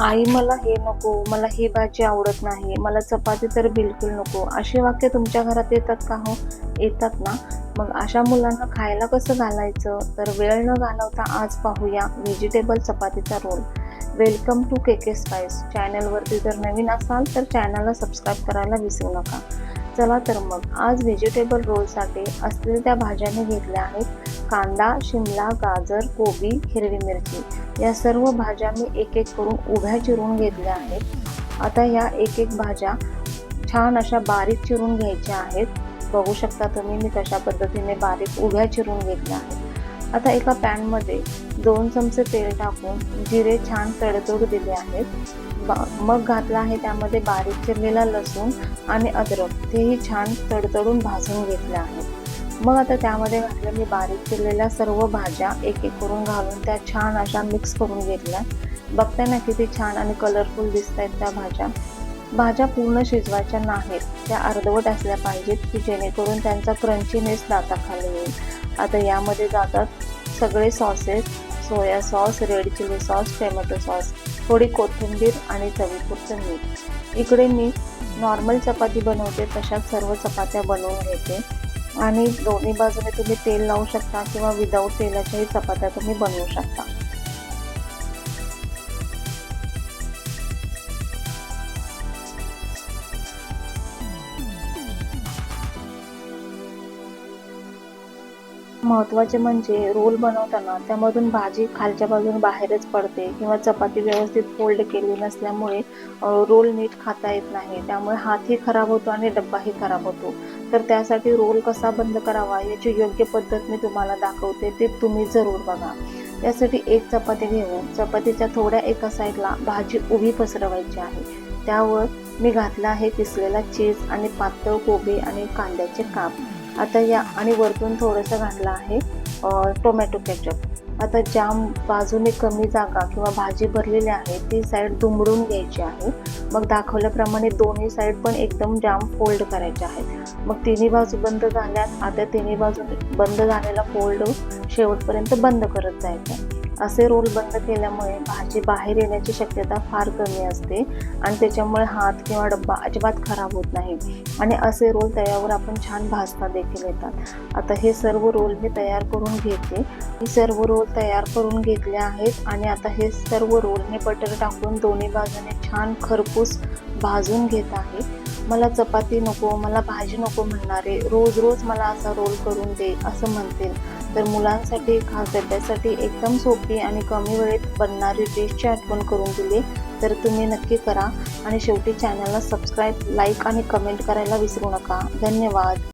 आई मला हे नको मला ही भाजी आवडत नाही मला चपाती तर बिलकुल नको. अशी वाक्य तुमच्या घरात येतात का हो? येतात ना. मग अशा मुलांना खायला कसं घालायचं? तर वेळ न घालवता आज पाहूया vegetable चपातीचा roll. Welcome to K K spice चॅनलवरती जर नवीन असाल तर चॅनलला सबस्क्राईब करायला विसरू नका. चला तर मग. आज व्हेजिटेबल रोलसाठी असलेल्या त्या भाज्या मी घेतल्या आहेत कांदा शिमला गाजर कोबी हिरवी मिरची. या सर्व भाज्या मी एक एक करून उभ्या चिरून घेतल्या आहेत. आता या एक एक भाज्या छान अशा बारीक चिरून घ्यायच्या आहेत. बघू शकता तुम्ही मी कशा पद्धतीने बारीक उभ्या चिरून घेतल्या आहेत. आता एका पॅनमध्ये दोन चमचे तेल टाकून जिरे छान तडतोड दिले आहेत. ब- मग घातला आहे त्यामध्ये बारीक चिरलेला लसूण आणि अद्रक तेही छान तडतडून भाजून घेतले आहे. मग आता त्यामध्ये घातलं मी बारीक चिरलेल्या सर्व भाज्या एक एक करून घालून त्या छान अशा मिक्स करून घेतल्या. बघताय ना किती छान आणि कलरफुल दिसत आहेत त्या भाज्या. भाज्या पूर्ण शिजवायच्या नाहीत त्या अर्धवट असल्या पाहिजेत की जेणेकरून त्यांचा क्रंचीनेस दाताखाली येईल. आता यामध्ये जातात सगळे sauces soya sauce red chilli sauce tomato sauce थोडी कोथिंबीर आणि चवीपुरचं मीठ. इकडे मी नॉर्मल चपाती बनवते तशाच सर्व चपात्या बनवून घेते. आणि दोन्ही बाजूने तुम्ही तेल लावू शकता किंवा विदाऊट तेलाच्याही चपात्या तुम्ही बनवू शकता. महत्त्वाचे म्हणजे रोल बनवताना त्यामधून भाजी खालच्या बाजूने बाहेरच पडते किंवा चपाती व्यवस्थित फोल्ड केली नसल्यामुळे रोल नीट खाता येत नाही. त्यामुळे हातही खराब होतो आणि डब्बाही खराब होतो. तर त्यासाठी रोल कसा बंद करावा याची योग्य पद्धत मी तुम्हाला दाखवते ते तुम्ही जरूर बघा. त्यासाठी एक चपाती घेऊन चपातीच्या थोड्या एका साईडला भाजी उभी पसरवायची आहे. त्यावर मी घातला आहे किसलेला चीज आणि पातळ कोबी आणि कांद्याचे काप. आता या आणि वरतून थोडंसं घातलं आहे टोमॅटो केचप आता ज्या बाजूने कमी जागा किंवा भाजी भरलेली आहे ती साईड दुमडून घ्यायची आहे. मग दाखवल्याप्रमाणे दोन्ही साईड पण एकदम जाम फोल्ड करायचे आहेत. मग तिन्ही बाजू बंद झाल्यात आता तिन्ही बाजू बंद झालेला फोल्ड शेवटपर्यंत बंद करत जायचं. असे रोल बंद केल्यामुळे भाजी बाहेर येण्याची शक्यता फार कमी असते आणि त्याच्यामुळे हात किंवा डब्बा अजिबात खराब होत नाही. आणि असे रोल तव्यावर आपण छान भाजता देखील येतात. आता हे सर्व रोल मी तयार करून घेते. मी सर्व रोल तयार करून घेतले आहेत आणि आता हे सर्व रोल मी बटर टाकून दोन्ही बाजूने छान खरपूस भाजून घेत आहे. मला चपाती नको मला भाजी नको म्हणणारे रोज रोज मला असा रोल करून दे असं म्हणतील. तर मुलांसाठी खास डब्यासाठी एकदम सोपी आणि कमी वेळेत बनणारी डिशची आठवण करून दिली. तर तुम्ही नक्की करा आणि शेवटी चॅनलला सबस्क्राईब लाईक आणि कमेंट करायला विसरू नका. धन्यवाद.